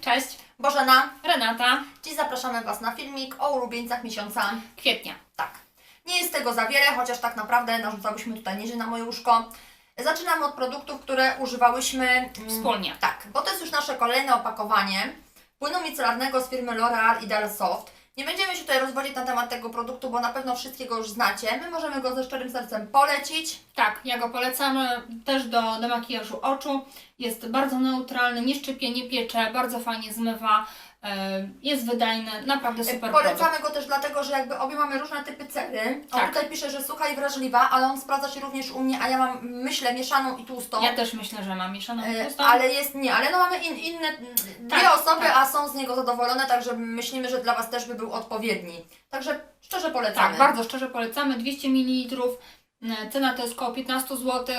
Cześć, Bożena. Renata, Dziś zapraszamy Was na filmik o ulubieńcach miesiąca. kwietnia. Tak. Nie jest tego za wiele, chociaż tak naprawdę narzucałyśmy tutaj nieźle na moje łóżko. Zaczynamy od produktów, które używałyśmy mm, Wspólnie. Tak, bo to jest już nasze kolejne opakowanie płynu micelarnego z firmy L'Oreal Ideal Soft. Nie będziemy się tutaj rozwodzić na temat tego produktu, bo na pewno wszystkiego już znacie. My możemy go ze szczerym sercem polecić. Tak, ja go polecam e, też do, do makijażu oczu. Jest bardzo neutralny, nie szczypie, nie piecze, bardzo fajnie zmywa, e, jest wydajny, naprawdę super produkt. Polecamy go też dlatego, że jakby obie mamy różne typy cery. On Tak. tutaj pisze, że sucha i wrażliwa, ale on sprawdza się również u mnie, a ja mam, myślę, mieszaną i tłustą. Ja też myślę, że mam mieszaną E, tłustą. Ale jest, nie, ale no mamy in, inne, dwie Tak, osoby, tak. a są z niego zadowolone, także myślimy, że dla Was też by był odpowiedni. Także szczerze polecamy. Tak, bardzo szczerze polecamy. 200 ml. E, Cena to jest około 15 zł.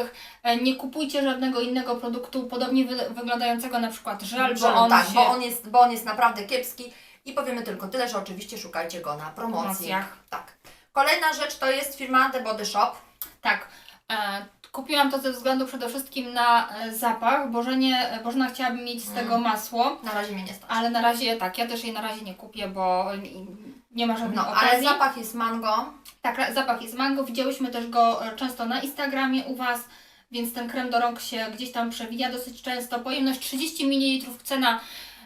Nie kupujcie żadnego innego produktu podobnie wy, wyglądającego, na przykład żel, bo on tak, się bo, on jest, bo on jest naprawdę kiepski i powiemy tylko tyle, że oczywiście szukajcie go na promocji. promocjach. Tak. Kolejna rzecz to jest firma The Body Shop. Tak. E, kupiłam to ze względu przede wszystkim na e, zapach. Bożenie, Bożena chciałaby mieć z tego masło, Na razie mnie nie stać. ale na razie tak, ja też jej na razie nie kupię, bo nie, ma żadnej No, okazji. ale zapach jest mango. Tak, zapach jest mango. Widziałyśmy też go e, często na Instagramie u Was, więc ten krem do rąk się gdzieś tam przewija dosyć często. Pojemność 30 ml, cena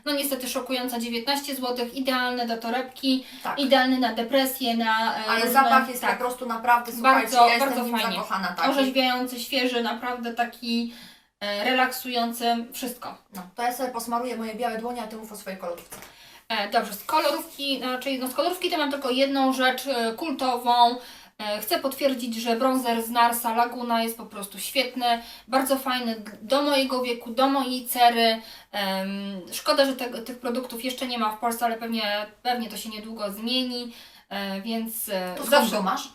no niestety szokująca 19 zł, idealne do torebki, Tak. idealny na depresję, na e, Ale różne- zapach jest tak, po prostu naprawdę, Bardzo- ja jestem bardzo nim fajnie. zakochana. Tak. orzeźwiający, świeży, naprawdę taki e, relaksujący, wszystko. No, to ja sobie posmaruję moje białe dłonie, a Ty mów o swojej kolorówce. E, dobrze, z kolorówki, znaczy no z kolorówki to mam tylko jedną rzecz e, kultową. Chcę potwierdzić, że bronzer z Narsa Laguna jest po prostu świetny, bardzo fajny do mojego wieku, do mojej cery. Szkoda, że te, tych produktów jeszcze nie ma w Polsce, ale pewnie, pewnie to się niedługo zmieni. Więc To go masz?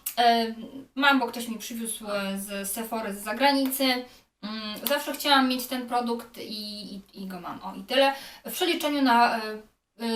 Mam, bo ktoś mi przywiózł z Sephory z zagranicy. Mm, Zawsze chciałam mieć ten produkt i, i, i go mam. O i tyle. W przeliczeniu na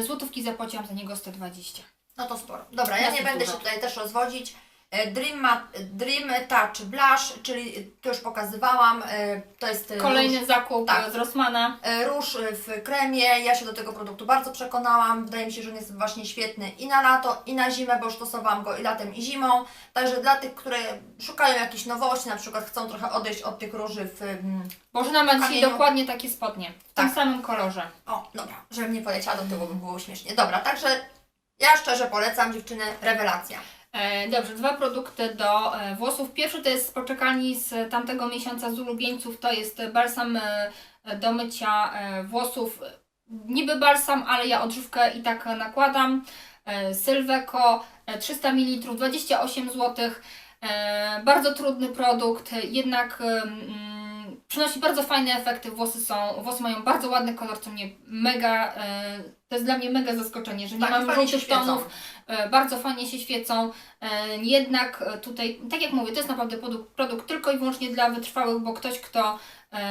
złotówki zapłaciłam za niego 120. No to sporo. Dobra, ja nie Dosyć będę dużo. się tutaj też rozwodzić. E, Dream, Dream Touch Blush, czyli to już pokazywałam, e, to jest e, Kolejny zakup tak. z Rossmana. Róż w kremie, ja się do tego produktu bardzo przekonałam. Wydaje mi się, że on jest właśnie świetny i na lato, i na zimę, bo już stosowałam go i latem, i zimą. Także dla tych, które szukają jakichś nowości, na przykład chcą trochę odejść od tych róży w. mm, Bożena ma dzisiaj dokładnie takie spodnie. W tym Tak. samym kolorze. O, dobra, żebym nie poleciała do tyłu, by było śmiesznie. Dobra, także ja szczerze polecam dziewczyny, rewelacja. E, dobrze, dwa produkty do e, włosów. Pierwszy to jest z poczekalni z tamtego miesiąca z ulubieńców. To jest balsam e, do mycia włosów. Niby balsam, ale ja odżywkę i tak nakładam. Sylweko e, 300 ml, 28 zł. Bardzo trudny produkt, jednak przynosi bardzo fajne efekty. Włosy są, włosy mają bardzo ładny kolor, co mnie mega, e, to jest dla mnie mega zaskoczenie, że nie Tak, mam żółtych tonów, E, bardzo fajnie się świecą. E, Jednak tutaj, tak jak mówię, to jest naprawdę produkt, produkt tylko i wyłącznie dla wytrwałych, bo ktoś, kto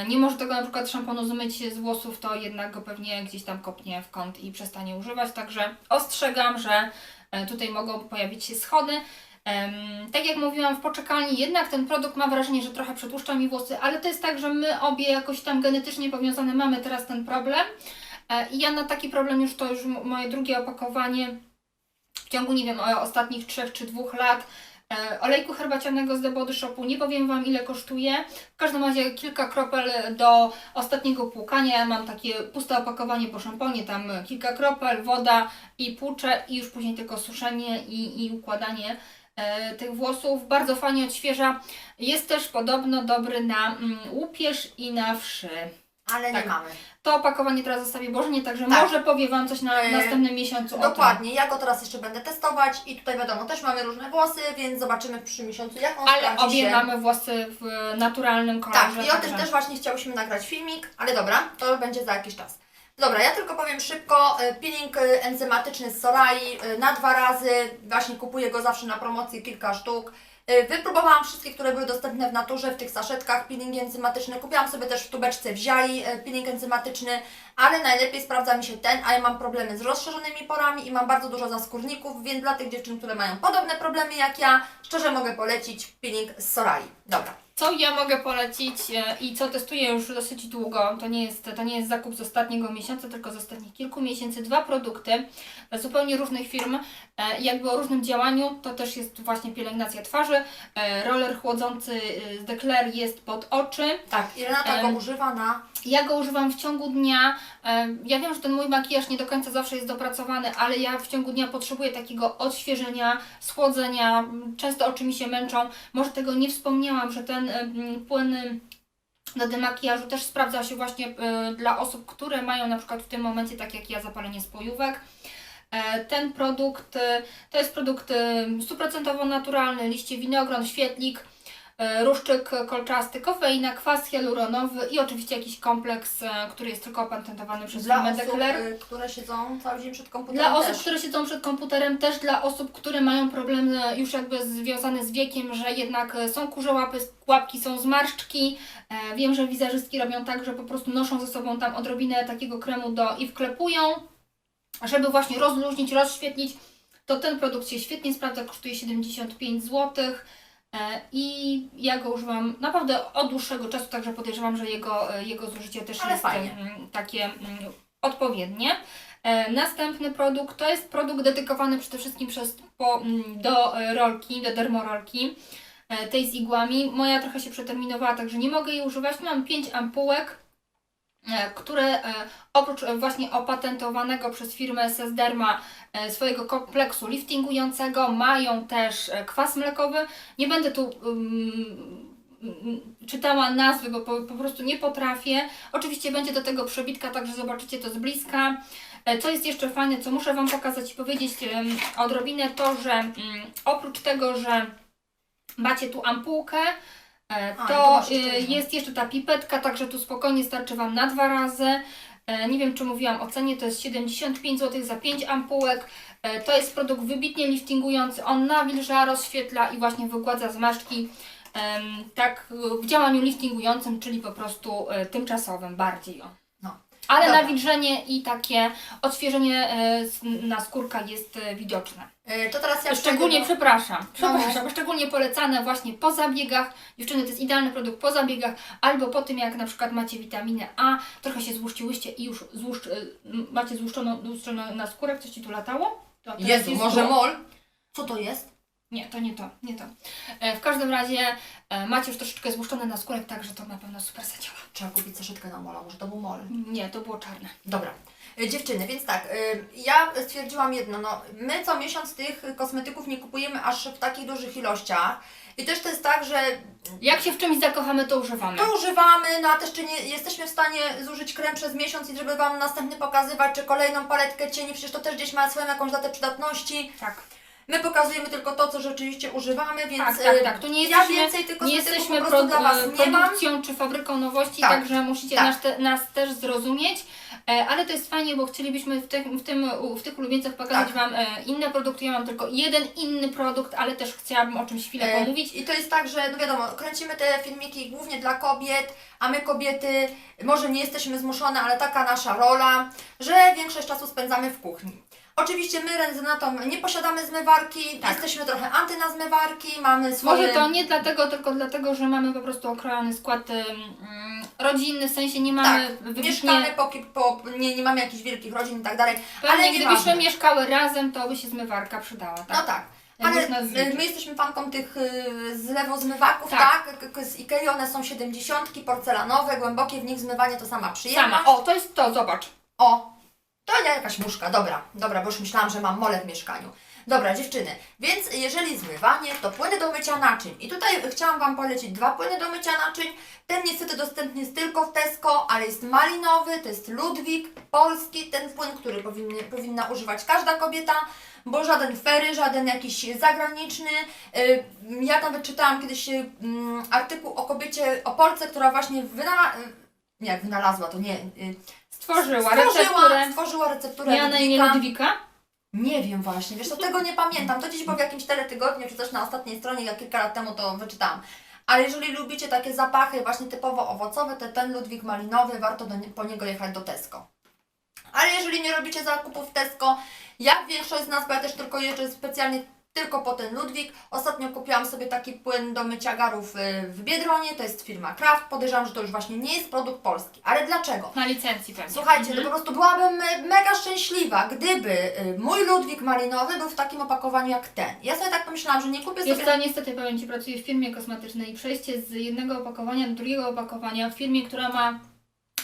nie może tego na przykład szamponu zmyć z włosów, to jednak go pewnie gdzieś tam kopnie w kąt i przestanie używać. Także ostrzegam, że tutaj mogą pojawić się schody. Tak jak mówiłam w poczekalni, jednak ten produkt ma wrażenie, że trochę przetłuszcza mi włosy, ale to jest tak, że my obie jakoś tam genetycznie powiązane mamy teraz ten problem. E, I ja na taki problem już to już moje drugie opakowanie w ciągu, nie wiem, ostatnich 3 czy 2 lat. E, olejku herbacianego z The Body Shopu, nie powiem Wam ile kosztuje. W każdym razie kilka kropel do ostatniego płukania. Ja mam takie puste opakowanie po szamponie, tam kilka kropel, woda i płucze i już później tylko suszenie i, i układanie tych włosów. Bardzo fajnie odświeża. Jest też podobno dobry na mm, łupież i na wszy. Ale Tak. nie mamy. To opakowanie teraz zostawię Bożenie, także Tak. może powie Wam coś na E, następnym miesiącu. Dokładnie, ja go teraz jeszcze będę testować i tutaj wiadomo, też mamy różne włosy, więc zobaczymy w przyszłym miesiącu, jak on Ale obie się. mamy włosy w naturalnym kolorze. Tak, i o tym także- też właśnie chciałyśmy nagrać filmik, ale dobra, to będzie za jakiś czas. Dobra, ja tylko powiem szybko, e, peeling e, enzymatyczny z Sorai e, na dwa razy, właśnie kupuję go zawsze na promocji, kilka sztuk. Wypróbowałam wszystkie, które były dostępne w naturze, w tych saszetkach peeling enzymatyczny. Kupiłam sobie też w tubeczce w ziai peeling enzymatyczny, ale najlepiej sprawdza mi się ten, a ja mam problemy z rozszerzonymi porami i mam bardzo dużo zaskórników, więc dla tych dziewczyn, które mają podobne problemy jak ja, szczerze mogę polecić peeling z Sorai. Dobra, Co ja mogę polecić e, i co testuję już dosyć długo, to nie jest, to nie jest zakup z ostatniego miesiąca, tylko z ostatnich kilku miesięcy. Dwa produkty zupełnie różnych firm, e, jakby o różnym działaniu. To też jest właśnie pielęgnacja twarzy. E, Roller chłodzący z Declaire jest pod oczy. Tak, i Renata go używa na... Ja go używam w ciągu dnia. Ja wiem, że ten mój makijaż nie do końca zawsze jest dopracowany, ale ja w ciągu dnia potrzebuję takiego odświeżenia, schłodzenia. Często oczy mi się męczą. Może tego nie wspomniałam, że ten płyn do demakijażu też sprawdza się właśnie e, dla osób, które mają na przykład w tym momencie, tak jak ja, zapalenie spojówek. E, Ten produkt e, to jest produkt stuprocentowo naturalny, liście winogron, świetlik, e, ruszczyk kolczasty, kofeina, kwas hialuronowy i oczywiście jakiś kompleks, e, który jest tylko opatentowany przez Dla firmę osób, y, które siedzą cały dzień przed komputerem Dla osób, też. które siedzą przed komputerem, też dla osób, które mają problemy już jakby związane z wiekiem, że jednak e, są kurze łapy, łapki, są zmarszczki. E, wiem, że wizerzystki robią tak, że po prostu noszą ze sobą tam odrobinę takiego kremu do i wklepują, żeby właśnie rozluźnić, rozświetlić. To ten produkt się świetnie sprawdza, kosztuje 75 zł. E, I ja go używam naprawdę od dłuższego czasu, także podejrzewam, że jego, e, jego zużycie też Ale jest fajnie. mm, takie odpowiednie. E, Następny produkt to jest produkt dedykowany przede wszystkim przez, po, do e, rolki, do dermorolki, e, tej z igłami. Moja trochę się przeterminowała, także nie mogę jej używać. Mam 5 ampułek, e, które e, oprócz e, właśnie opatentowanego przez firmę Sesderma e, swojego kompleksu liftingującego mają też e, kwas mlekowy. Nie będę tu um, czytała nazwy, bo po, po prostu nie potrafię. Oczywiście będzie do tego przebitka, także zobaczycie to z bliska. E, Co jest jeszcze fajne, co muszę Wam pokazać i powiedzieć odrobinę, to że mm, oprócz tego, że macie tu ampułkę, e, A, tu to e, jedną. jest jeszcze ta pipetka, także tu spokojnie starczy Wam na dwa razy. E, Nie wiem, czy mówiłam o cenie, to jest 75 zł za 5 ampułek. E, To jest produkt wybitnie liftingujący, on nawilża, rozświetla i właśnie wygładza zmarszczki em, tak e, w działaniu liftingującym, czyli po prostu e, tymczasowym bardziej. O. Ale Dobra. nawilżenie i takie odświeżenie e, na skórka jest e, widoczne. Y, To teraz ja Szczególnie, przejdę przepraszam, No. przepraszam, szczególnie polecane właśnie po zabiegach. Dziewczyny, to jest idealny produkt po zabiegach, albo po tym, jak na przykład macie witaminę A, trochę się złuszczyłyście i już złuszcz, y, macie złuszczoną, złuszczoną na skórę, coś Ci tu latało? To teraz Jezu, jest może tu. mol? Co to jest? Nie, to nie to, nie to. E, w każdym razie e, macie już troszeczkę złuszczone na skórek, także to na pewno super zadziała. Trzeba kupić saszetkę na mola, może to był mol. Nie, to było czarne. Dobra. Y, Dziewczyny, więc tak, y, ja stwierdziłam jedno, no my co miesiąc tych kosmetyków nie kupujemy aż w takich dużych ilościach. I też to jest tak, że Jak się w czymś zakochamy, to używamy. to używamy, no a też czy nie jesteśmy w stanie zużyć krem przez miesiąc i żeby Wam następny pokazywać, czy kolejną paletkę cieni, przecież to też gdzieś ma swoją jakąś datę przydatności. Tak. My pokazujemy tylko to, co rzeczywiście używamy, więc Tak, tak, tak. Tu nie ja jesteśmy, więcej tych nie jesteśmy po prostu pro, dla Was nie mam. produkcją czy fabryką nowości, Tak, także musicie tak. nas, te, nas też zrozumieć. E, ale to jest fajnie, bo chcielibyśmy w, tych- w, tym, w tych ulubieńcach pokazać Tak. Wam e, inne produkty. Ja mam tylko jeden inny produkt, ale też chciałabym o czymś chwilę E, pomówić. I to jest tak, że no wiadomo, kręcimy te filmiki głównie dla kobiet, a my kobiety może nie jesteśmy zmuszone, ale taka nasza rola, że większość czasu spędzamy w kuchni. Oczywiście my z Renatą nie posiadamy zmywarki, Tak. jesteśmy trochę anty na zmywarki, mamy swoje... Może to nie dlatego, tylko dlatego, że mamy po prostu okrojony skład mm, rodzinny, w sensie nie mamy Tak, mieszkamy, po, ki- po, nie, nie mamy jakichś wielkich rodzin i tak dalej, Pewnie ale gdybyśmy nieważne. mieszkały razem, to by się zmywarka przydała, tak? No tak. Ale nas zliczyć. my jesteśmy fanką tych y, zlewozmywaków, Tak. tak? K- k- Z Ikei one są 70, porcelanowe, głębokie, w nich zmywanie to sama przyjemność. Sama. O, to jest to, zobacz. O, to jakaś muszka, dobra, dobra, bo już myślałam, że mam mole w mieszkaniu. Dobra, dziewczyny, więc jeżeli zmywanie, to płyny do mycia naczyń. I tutaj chciałam Wam polecić dwa płyny do mycia naczyń. Ten niestety dostępny jest tylko w Tesco, ale jest malinowy, to jest Ludwik, polski, ten płyn, który powinny, powinna używać każda kobieta, bo żaden fery, żaden jakiś zagraniczny. Ja nawet czytałam kiedyś artykuł o kobiecie, o Polce, która właśnie wynalazła, jak wynalazła, to nie, y, Stworzyła, recepturę. stworzyła recepturę Miała na imię Ludwika. Ludwika. Nie wiem właśnie, wiesz, to tego nie pamiętam. To gdzieś było w jakimś teletygodniu, czy też na ostatniej stronie, jak kilka lat temu to wyczytałam. Ale jeżeli lubicie takie zapachy właśnie typowo owocowe, to ten Ludwik malinowy, warto do, nie- po niego jechać do Tesco. Ale jeżeli nie robicie zakupów w Tesco, jak większość z nas, bo ja też tylko jeżdżę specjalnie tylko po ten Ludwik. Ostatnio kupiłam sobie taki płyn do mycia garów y, w Biedronie, to jest firma Kraft. Podejrzewam, że to już właśnie nie jest produkt polski. Ale dlaczego? Na licencji pewnie. Słuchajcie, Mhm. to po prostu byłabym me- mega szczęśliwa, gdyby y, mój Ludwik malinowy był w takim opakowaniu jak ten. Ja sobie tak pomyślałam, że nie kupię Jest sobie... to niestety, powiem Ci, pracuję w firmie kosmetycznej i przejście z jednego opakowania do drugiego opakowania w firmie, która ma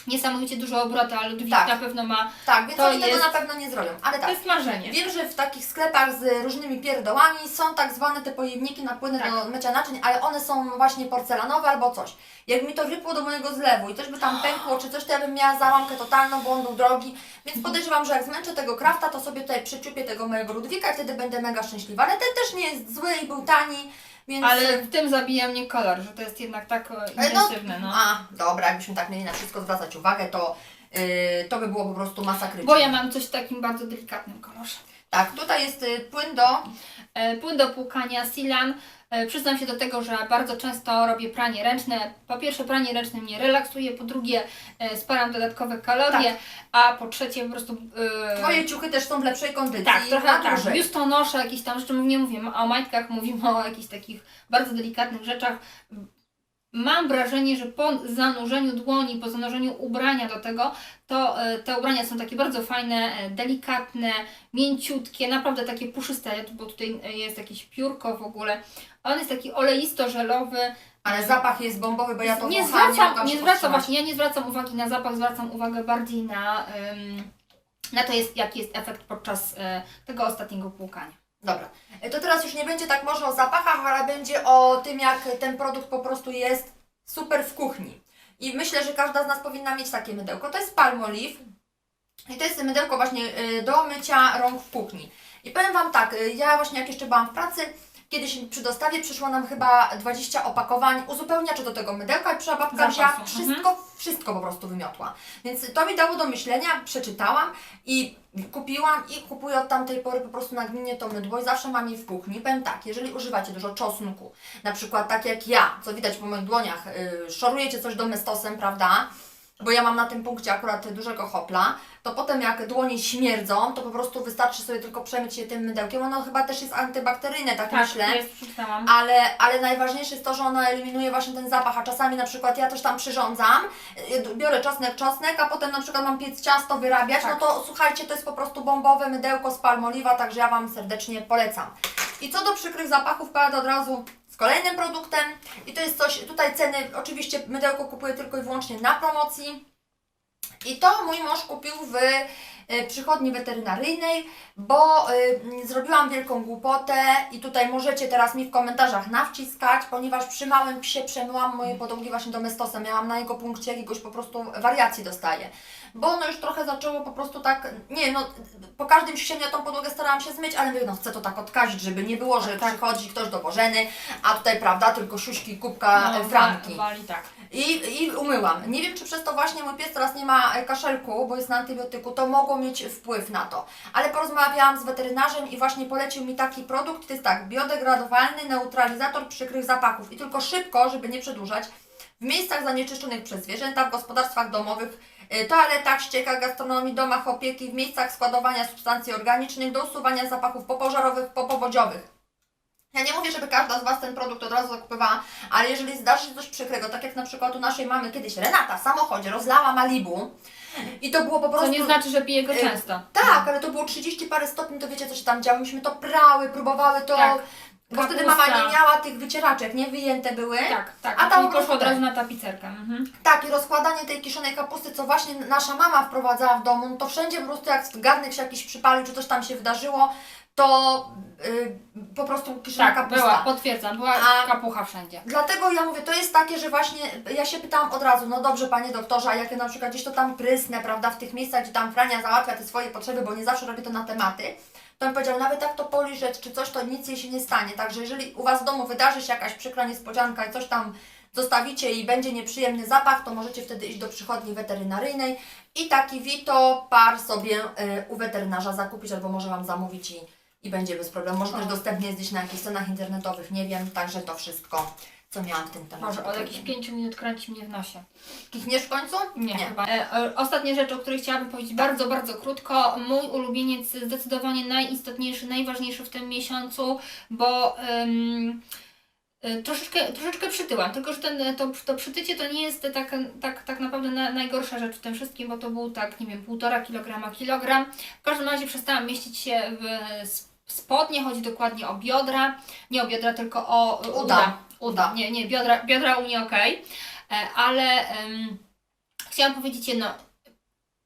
niesamowicie dużo obrotu, ale Ludwik Tak. na pewno ma, Tak, więc to oni tego jest- na pewno nie zrobią. Ale to tak, jest marzenie. Wiem, że w takich sklepach z różnymi pierdołami są tak zwane te pojemniki na płyny Tak. do mycia naczyń, ale one są właśnie porcelanowe albo coś. Jak mi to wypło do mojego zlewu i też by tam pękło czy coś, to ja bym miała załamkę totalną, bo on był drogi. Więc podejrzewam, że jak zmęczę tego krafta, to sobie tutaj przyciupię tego mojego Ludwika i wtedy będę mega szczęśliwa. Ale ten też nie jest zły i był tani, więc... Ale w tym zabija mnie kolor, że to jest jednak tak e, Ale no, intensywne, no. A, dobra, jakbyśmy tak mieli na wszystko zwracać uwagę, to, yy, to by było po prostu masakryczne. Bo ja mam coś w takim bardzo delikatnym kolorze. Tak, tutaj jest y, płyn do... E, Płyn do płukania Silan. E, Przyznam się do tego, że bardzo często robię pranie ręczne. Po pierwsze, pranie ręczne mnie relaksuje, po drugie, e, sparam dodatkowe kalorie, a po trzecie, po prostu. e, Twoje ciuchy też są w lepszej kondycji. tak, trochę tak. Biustonosze, jakieś tam rzeczy, nie mówimy o majtkach, mówimy o jakichś takich bardzo delikatnych rzeczach. Mam wrażenie, że po zanurzeniu dłoni, po zanurzeniu ubrania do tego, to e, te ubrania są takie bardzo fajne, e, delikatne, mięciutkie, naprawdę takie puszyste, bo tutaj e, jest jakieś piórko w ogóle. On jest taki oleisto-żelowy. Ale zapach jest bombowy, bo ja to nie wąchałam, zwracam, nie, się zwracam właśnie, ja nie zwracam uwagi na zapach, zwracam uwagę bardziej na, na to, jest, jaki jest efekt podczas tego ostatniego płukania. Dobra, to teraz już nie będzie tak może o zapachach, ale będzie o tym, jak ten produkt po prostu jest super w kuchni. I myślę, że każda z nas powinna mieć takie mydełko. To jest Palmolive i to jest mydełko właśnie y, do mycia rąk w kuchni. I powiem Wam tak, y, ja właśnie jak jeszcze byłam w pracy, kiedyś przy dostawie przyszło nam chyba 20 opakowań uzupełniaczy do tego mydełka i przyszła babka Zapasu, wzięła mhm. wszystko, wszystko po prostu wymiotła. Więc to mi dało do myślenia, przeczytałam i kupiłam i kupuję od tamtej pory po prostu nagminnie to mydło i zawsze mam je w kuchni. Powiem tak, jeżeli używacie dużo czosnku, na przykład tak jak ja, co widać po moich dłoniach, yy, szorujecie coś domestosem, prawda? Bo ja mam na tym punkcie akurat dużego hopla, to potem jak dłonie śmierdzą, to po prostu wystarczy sobie tylko przemyć je tym mydełkiem. Ono chyba też jest antybakteryjne, tak, myślę. jest, przeczytałam. Ale, ale najważniejsze jest to, że ona eliminuje właśnie ten zapach, a czasami na przykład ja coś tam przyrządzam, y, biorę czosnek, czosnek, a potem na przykład mam piec ciasto, wyrabiać, Tak. no to słuchajcie, to jest po prostu bombowe mydełko z palmoliwa, także ja Wam serdecznie polecam. I co do przykrych zapachów, pojadę od razu kolejnym produktem. I to jest coś, tutaj ceny, oczywiście mydełko kupuję tylko i wyłącznie na promocji. I to mój mąż kupił w przychodni weterynaryjnej, bo y, zrobiłam wielką głupotę i tutaj możecie teraz mi w komentarzach nawciskać, ponieważ przy małym psie przemyłam moje podłogi właśnie domestosem. Miałam na jego punkcie jakiegoś po prostu wariacji dostaję. Bo ono już trochę zaczęło po prostu tak, nie no po każdym ja tą podłogę starałam się zmyć, ale mówię, no chcę to tak odkazić, żeby nie było, że Tak. przychodzi ktoś do Bożeny, a tutaj, prawda, tylko siuśki, kubka, No, e, franki. Wali, tak. I, I umyłam. Nie wiem, czy przez to właśnie mój pies teraz nie ma e, kaszelku, bo jest na antybiotyku, to mogło mieć wpływ na to. Ale porozmawiałam z weterynarzem i właśnie polecił mi taki produkt, to jest tak, biodegradowalny neutralizator przykrych zapachów. I tylko szybko, żeby nie przedłużać, w miejscach zanieczyszczonych przez zwierzęta, w gospodarstwach domowych, e, toaletach, ściekach, gastronomii, domach opieki, w miejscach składowania substancji organicznych do usuwania zapachów popożarowych, popowodziowych. Ja nie mówię, żeby każda z Was ten produkt od razu zakupywała, ale jeżeli zdarzy się coś przykrego, tak jak na przykład u naszej mamy kiedyś Renata w samochodzie rozlała Malibu i to było po Co prostu... nie znaczy, że pije go y, często. Tak, ale to było 30 parę stopni, to wiecie co się tam działo, myśmy to prały, próbowały to... Tak. Bo wtedy mama nie miała tych wycieraczek, nie wyjęte były. Tak, tak. A tam poszło od dobre. razu na tapicerkę. Mhm. Tak, i rozkładanie tej kiszonej kapusty, co właśnie nasza mama wprowadzała w domu, no to wszędzie po prostu jak garnek się jakiś przypalił, czy coś tam się wydarzyło, to y, po prostu kiszona Tak, była, potwierdzam, była A- kapucha wszędzie. Dlatego ja mówię, to jest takie, że właśnie ja się pytałam od razu, no dobrze panie doktorze, a jak ja na przykład gdzieś to tam prysnę, prawda, w tych miejscach, gdzie tam Frania załatwia te swoje potrzeby, bo nie zawsze robi to na tematy, to on powiedział, nawet jak to poliżeć czy coś, to nic jej się nie stanie. Także jeżeli u Was w domu wydarzy się jakaś przykra niespodzianka i coś tam zostawicie i będzie nieprzyjemny zapach, to możecie wtedy iść do przychodni weterynaryjnej i taki Vito par sobie y, u weterynarza zakupić, albo może Wam zamówić i, i będzie bez problemu. Może też O. dostępny jest gdzieś na jakichś stronach internetowych, nie wiem, także to wszystko co miałam w tym temacie. Może od jakichś powiedzenia. 5 minut kręci mnie w nosie. Kichniesz w końcu? Nie, chyba. E, e, ostatnia rzecz, o której chciałabym powiedzieć bardzo, bardzo krótko. Mój ulubieniec zdecydowanie najistotniejszy, najważniejszy w tym miesiącu, bo em, e, troszeczkę, troszeczkę przytyłam. Tylko, że ten, to, to przytycie to nie jest tak, tak, tak naprawdę na, najgorsza rzecz w tym wszystkim, bo to był tak, nie wiem, półtora kilograma, kilogram. W każdym razie przestałam mieścić się w s- spodnie, chodzi dokładnie o biodra. Nie o biodra, tylko o e, Uda. uda. Uda. Nie, nie, biodra, biodra u mnie okej. E, Ale em, chciałam powiedzieć jedno.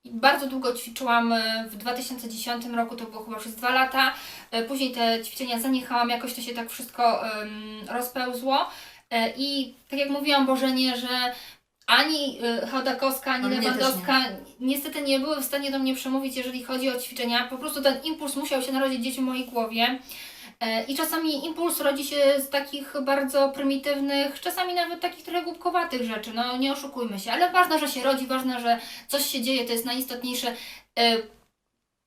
Bardzo długo ćwiczyłam e, w 2010 roku, to było chyba przez dwa lata. Później te ćwiczenia zaniechałam, jakoś to się tak wszystko em, rozpełzło. I tak jak mówiłam Bożenie, że ani e, Chodakowska, ani No, Lewandowska niestety nie były w stanie do mnie przemówić, jeżeli chodzi o ćwiczenia. Po prostu ten impuls musiał się narodzić gdzieś w mojej głowie. E, I czasami impuls rodzi się z takich bardzo prymitywnych, czasami nawet takich trochę głupkowatych rzeczy, no nie oszukujmy się, ale ważne, że się rodzi, ważne, że coś się dzieje, to jest najistotniejsze.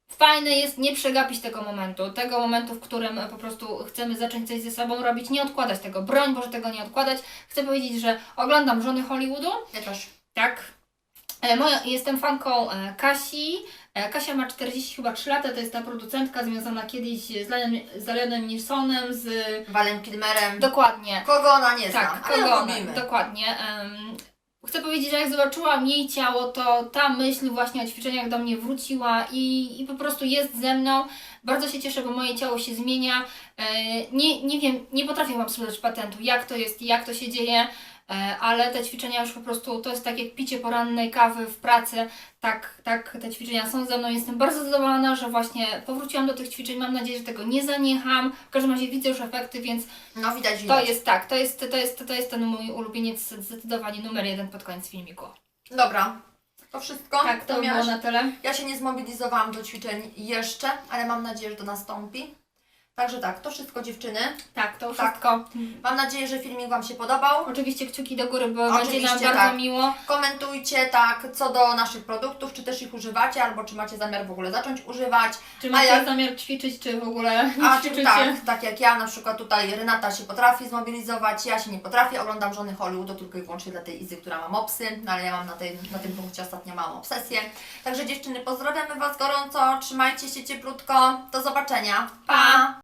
Fajne jest nie przegapić tego momentu, tego momentu, w którym e, po prostu chcemy zacząć coś ze sobą robić, nie odkładać tego, broń Boże tego nie odkładać. Chcę powiedzieć, że oglądam Żony Hollywoodu, Ja też. tak. E, Moja, jestem fanką e, Kasi. Kasia ma 40 chyba 3 lata, to jest ta producentka związana kiedyś z Leonem, z Leonem Nilssonem, z... Walem Kilmerem. Dokładnie. Kogo ona nie zna, Tak, kogo lubimy. Dokładnie. Em, chcę powiedzieć, że jak zobaczyłam jej ciało, to ta myśl właśnie o ćwiczeniach do mnie wróciła i, i po prostu jest ze mną. Bardzo się cieszę, bo moje ciało się zmienia. E, nie, nie wiem, nie potrafię Wam sprzedać patentu, jak to jest i jak to się dzieje, ale te ćwiczenia już po prostu, to jest tak jak picie porannej kawy w pracy, tak, tak te ćwiczenia są ze mną. Jestem bardzo zadowolona, że właśnie powróciłam do tych ćwiczeń. Mam nadzieję, że tego nie zaniecham. W każdym razie widzę już efekty, więc No widać, to widać. jest tak, to jest, to jest, to jest ten mój ulubieniec zdecydowanie numer jeden pod koniec filmiku. Dobra. To wszystko? Tak, to było miałaś? na tyle. Ja się nie zmobilizowałam do ćwiczeń jeszcze, ale mam nadzieję, że to nastąpi. Także tak, to wszystko dziewczyny. Tak, to Tak. wszystko. Mam nadzieję, że filmik Wam się podobał. Oczywiście kciuki do góry, bo Oczywiście, będzie nam bardzo tak. miło. Komentujcie tak co do naszych produktów, czy też ich używacie, albo czy macie zamiar w ogóle zacząć używać. Czy macie jak- zamiar ćwiczyć, czy w ogóle nie A czy ćwiczycie? tak, tak jak ja, na przykład tutaj Renata się potrafi zmobilizować, ja się nie potrafię, oglądam żony Hollywoodu tylko i wyłącznie dla tej Izy, która ma mopsy, no ale ja mam na, tej, na tym punkcie ostatnio małą obsesję. Także dziewczyny, pozdrawiamy Was gorąco, trzymajcie się cieplutko, do zobaczenia, pa!